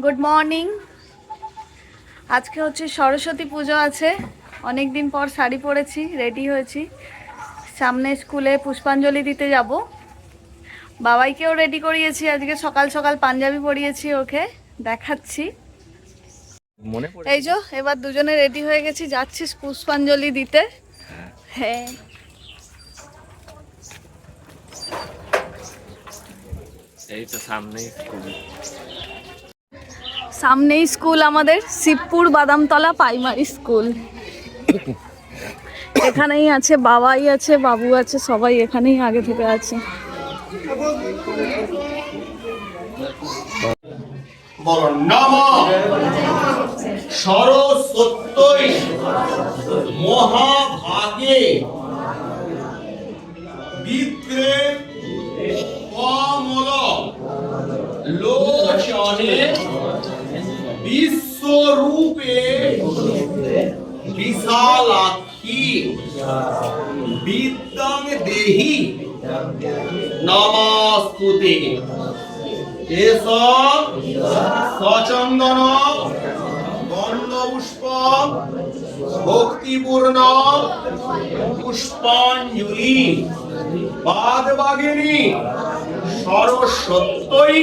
Good morning আজকে হচ্ছে সরস্বতী পুজো আছে। অনেক দিন পর শাড়ি পরেছি রেডি হয়েছি। সামনে স্কুলে পুষ্পাঞ্জলি দিতে যাব। বাবাইকেও রেডি করিয়েছি আজকে সকাল সকাল পাঞ্জাবি পরিয়েছি ওকে দেখাচ্ছি। এই যো এবার দুজনে রেডি হয়ে গেছি যাচ্ছি পুষ্পাঞ্জলি দিতে। হ্যাঁ। এই তো সামনেই স্কুল। সামনেই স্কুল আমাদের শিবপুর বাদামতলা প্রাইমারি স্কুল। এখানেই আছে, বাবাই আছে, বাবু আছে, সবাই এখানেই আগে থেকে আছে। মহাভাগে লোচনে বিশ্বরূপে বিশালাক্ষী বিদ্যাং দেহি নমস্তুতে এস সচন্দন গন্ধপুষ্প ভক্তিপূর্ণ পুষ্পাঞ্জলি বাদ বাগিনী সরস্বত্যই?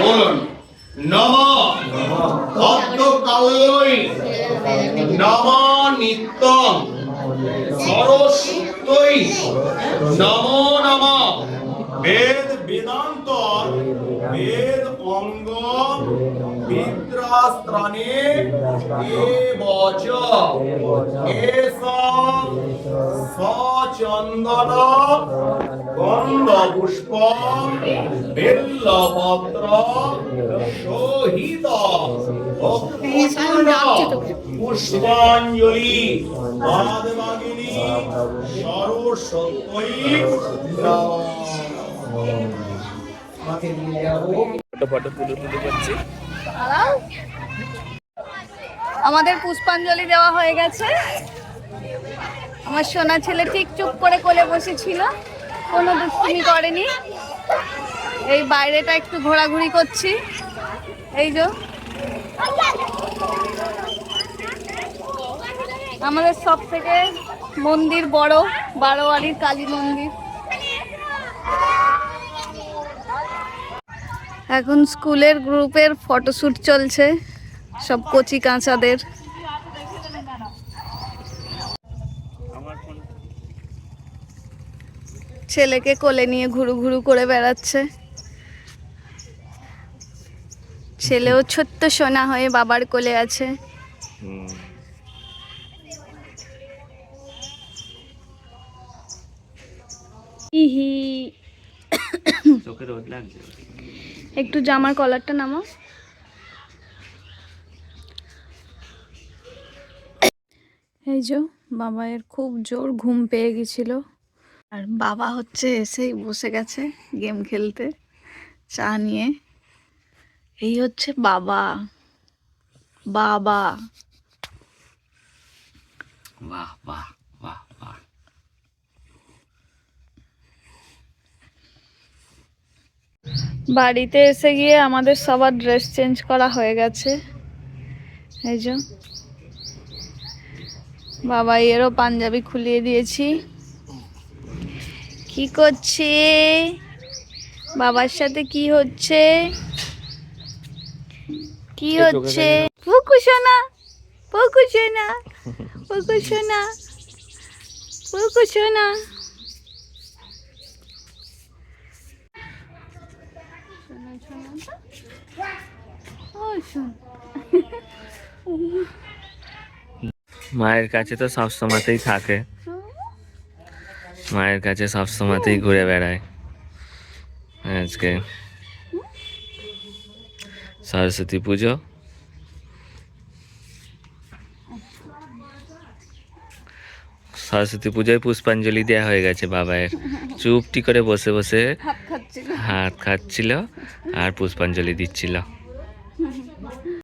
বলুন, নম ভক্তকাল্যই নম নিত্যম সরস্বতই নমো নম। বেদ বেদান্ত বেদ অঙ্গ বিদ্রাস্ত্রাণে এ বচ এস সচন্দন পুষ্পাঞ্জলি আমাদের পুষ্পাঞ্জলি দেওয়া হয়ে গেছে। আমার সোনা ছেলে ঠিক চুপ করে কোলে বসেছিল। কোনো দুষ্টুমি করেনি। এই বাইরেটা একটু ঘোরাঘুরি করছি। এই যে। আমাদের সব থেকে মন্দির বড়, বারোয়ারির কালী মন্দির। এখন স্কুলের গ্রুপের ফটোশ্যুট চলছে, সব কচি কাঁচাদের। ছেলেকে কোলে নিয়ে ঘুরু ঘুরু করে বেড়াচ্ছে। ছেলেও ছোট্ট সোনা হয়ে বাবার কোলে আছে। ইহি। চোখে রোদ লাগছে? একটু জামার কলারটা নামো এই যে বাবায়ের খুব জোর ঘুম পেয়ে গেছিল। আর বাবা হচ্ছে এসেই বসে গেছে গেম খেলতে চা নিয়ে। এই হচ্ছে বাবা। বাবা। বাহ বাহ বাহ বাহ। বাড়িতে এসে গিয়ে আমাদের সবার ড্রেস চেঞ্জ করা হয়ে গেছে। এই যে। বাবা এরও পাঞ্জাবি খুলিয়ে দিয়েছি। কি করছে? বাবার সাথে কি হচ্ছে? কি হচ্ছে? দেখে পুকু সোনা পুকু সোনা পুকু সোনা পুকু সোনা। শোনা শোনা ও শোন মায়ের কাছে তো সব সময়তেই থাকে। মায়ের কাছে সব সময়তেই ঘুরে বেড়ায়। আজকে সরস্বতী পুজো। সরস্বতী পুজোয় পুষ্পাঞ্জলি দেওয়া হয়ে গেছে বাবায়ের। চুপটি করে বসে বসে হাত খাচ্ছিল। হাত খাচ্ছিল আর পুষ্পাঞ্জলি দিচ্ছিল।